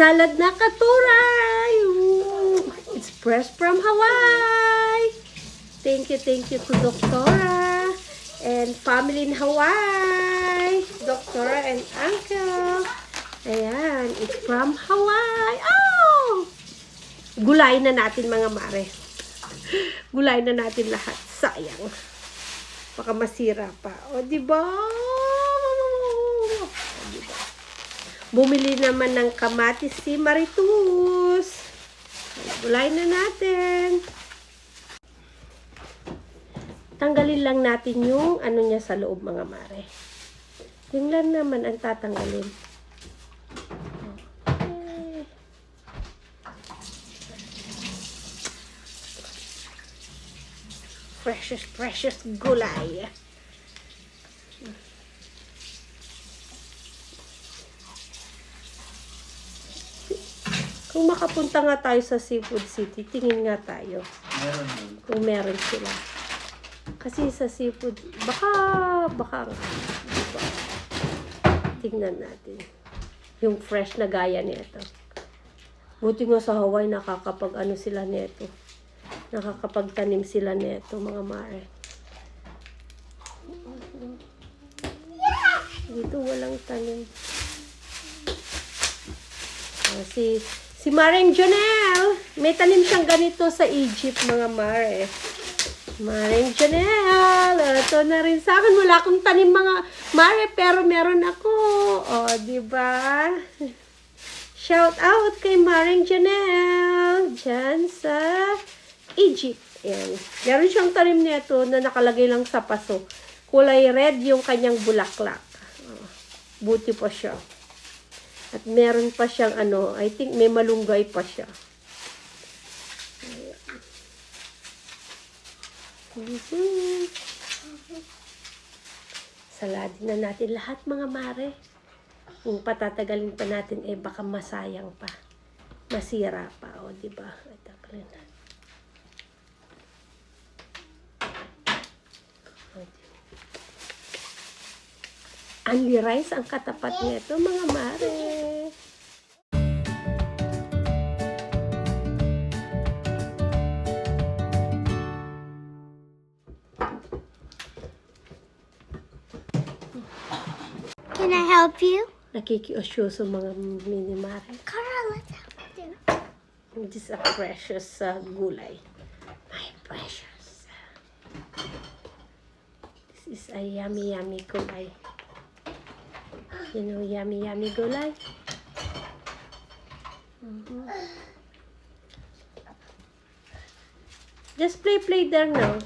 salad na katuray. Ooh, It's fresh from Hawaii. Thank you, thank you to Doctora and family in Hawaii. Doctora and Uncle. Ayan, it's from Hawaii. Oh! Gulay na natin mga mare. Gulay na natin lahat. Sayang. Baka masira pa. O, di ba? O, di ba? Bumili naman ng kamatis si Maritus. Gulay na natin. Tanggalin lang natin yung ano niya sa loob mga mare. Yung lang naman ang tatanggalin. Okay. Precious, precious gulay. Kung makapunta nga tayo sa Seafood City, tingin nga tayo Meron yun. kung meron sila. Kasi sa seafood, baka, baka nga. Diba? Tingnan natin. Yung fresh na gaya nito. Buti nga sa Hawaii, nakakapag ano sila nito. Nakakapagtanim sila nito, mga mare. Dito walang tanim. Ah, si Maring Janelle, may tanim siyang ganito sa Egypt, mga mare. Maring Janelle, ito na rin sa akin. Wala akong tanim mga mare, pero meron ako. O, di ba? Shout out kay Maring Janelle, dyan sa Egypt. Ayan. Meron siyang tanim nito na nakalagay lang sa paso. Kulay red yung kanyang bulaklak. Buti pa siya. At meron pa siyang ano, I think may malunggay pa siya. Mhm. Saladin na natin lahat mga mare. Kung patatagalin pa natin, eh baka masayang pa. Masira pa, o di ba? Ay, tagalin na. O, di- Only rice ang katapat nito, mga mare. Can I help you? Nakikiosyoso mga mini mare. Carl, let's help you. This is a precious uh, gulay. My precious. This is a yummy, yummy gulay. You know, yummy, yummy gulay. Mhm. Just play, play there now.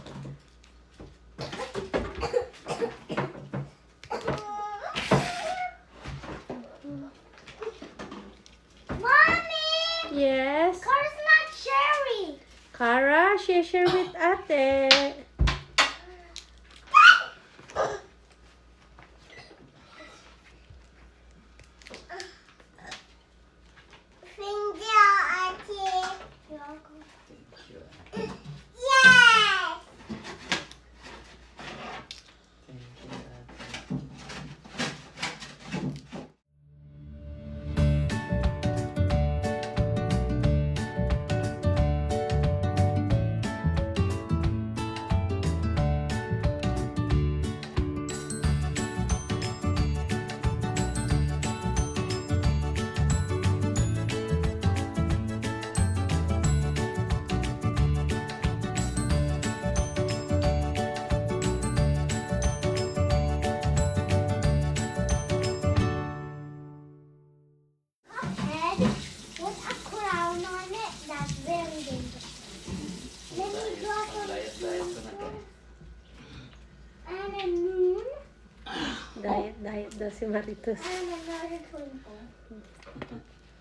Si Maritus. and another twinkle.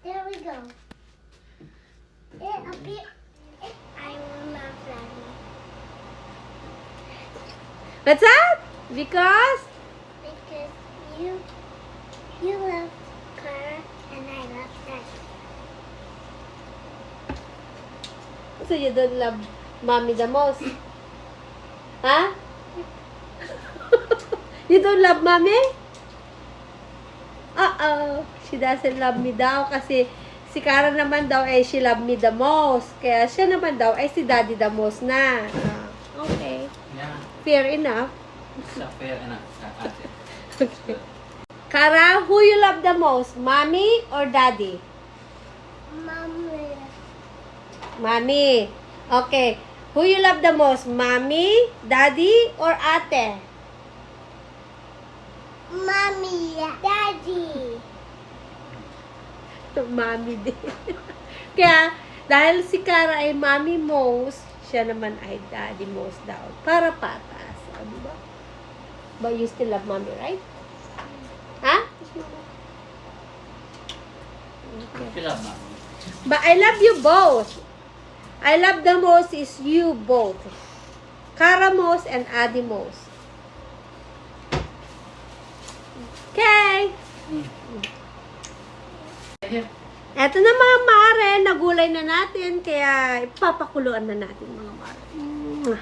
There we go. Eh, it appear. Eh, it, I not What's that? Because? because you you love Clara and I love Daddy. So you don't love mommy the most? Huh? you don't love mommy? Uh-oh. She doesn't love me daw kasi Si Kara naman daw ay she love me the most. Kaya siya naman daw ay si daddy the most na. Ah, okay. Yeah, Fair enough. a fair enough. uh. Okay. Kara, who you love the most? Mommy or daddy? Mommy. Mommy. Okay. Who you love the most? Mommy, daddy, or ate? Mommy. Daddy. Mommy din. Kaya, dahil si Kara ay mommy most, siya naman ay daddy most daw. Para patas. O, di ba? But you still love mommy, right? Ha? Okay. But I love you both. I love the most is you both. Kara most and Adi most. Okay. Here. Eto na mga mare, nagulay na natin, kaya ipapakuluan na natin mga mare.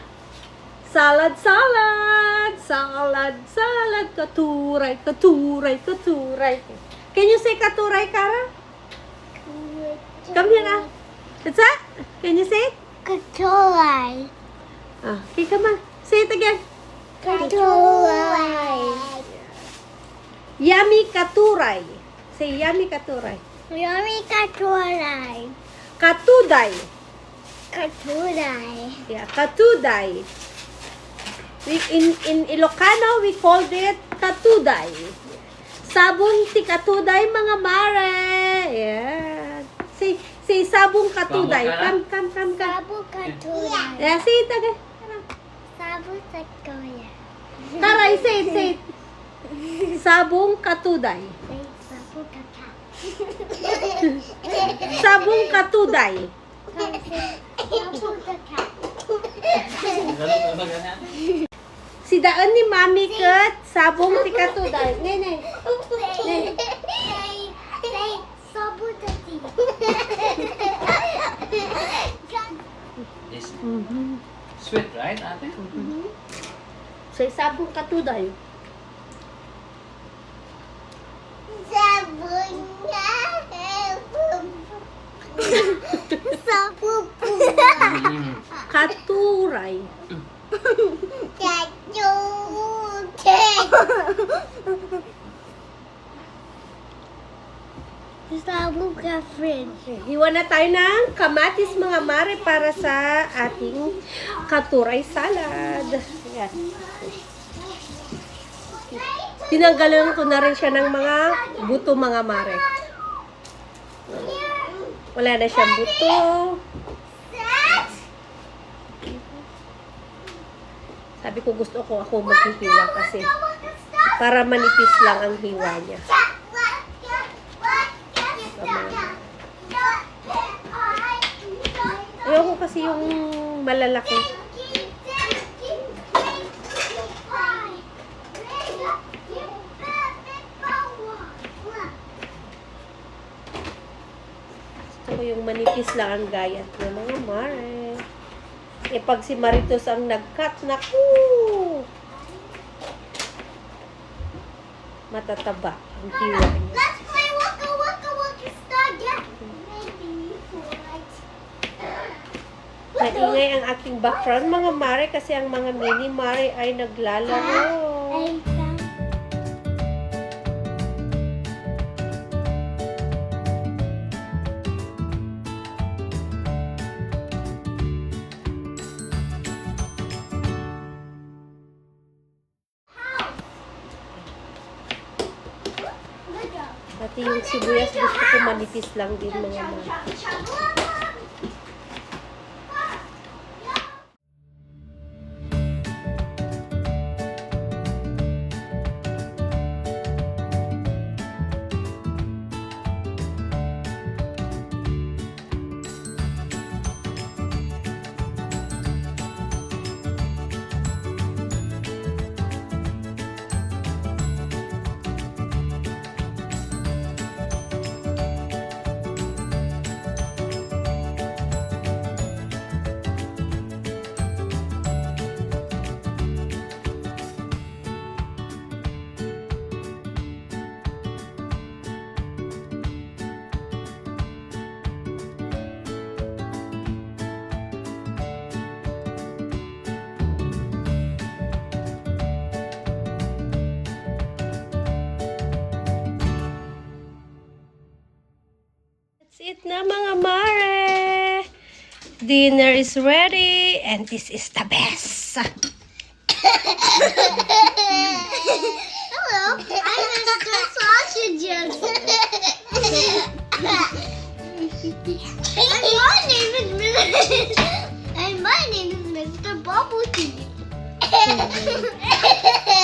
Salad, salad! Salad, salad! Katuray, katuray, katuray. Can you say katuray, Kara? Come here, ah. What's that? Can you say it? Katuray. Ah, okay, come on. Say it again. Katuray. Yummy katuray. Say yummy katuray. Yummy katuray. Katuday. Katuray. Yeah, katuday. We, in, in Ilocano, we called it katuday. Sabong ti katuday, mga mare. Yeah. Say, say sabong katuday. Come, come, come, come. Sabu katuray. Yeah, say it again. Sabu katuray. Taray, say it, say it. Sabong katuday. Sabong katuday. Si daan ni Mami kat, sabong ti katuday. Sabu kati. This Mm-hmm. sweet, right, ate? Say sabong katuday. Sabun na. Sabu Mm. Katuray. Sabu ka friend. Hiwa na tayo ng kamatis mga mare para sa ating katuray salad. Yan. Tinanggalan ko na rin siya ng mga buto mga mare. Wala na siyang buto. Sabi ko gusto ko ako maghihiwa kasi para manipis lang ang hiwa niya. Ayoko kasi yung malalaki. Gusto ko yung manipis lang ang gayat niya mga mare. Eh pag si Maritos ang nag-cut, naku! Matataba ang hiwa niya. Let's play Waka Waka Waka Star Get. Maybe? Naingay ang aking background mga mare kasi ang mga mini mare ay naglalaro. Pati yung sibuyas gusto ko manipis lang din mga mare. Eat na mga mare! Dinner is ready and this is the best! Hello, I'm Mr. Sausages. and my name is Mr. and my name is Mr. Bubble Tea. Hmm.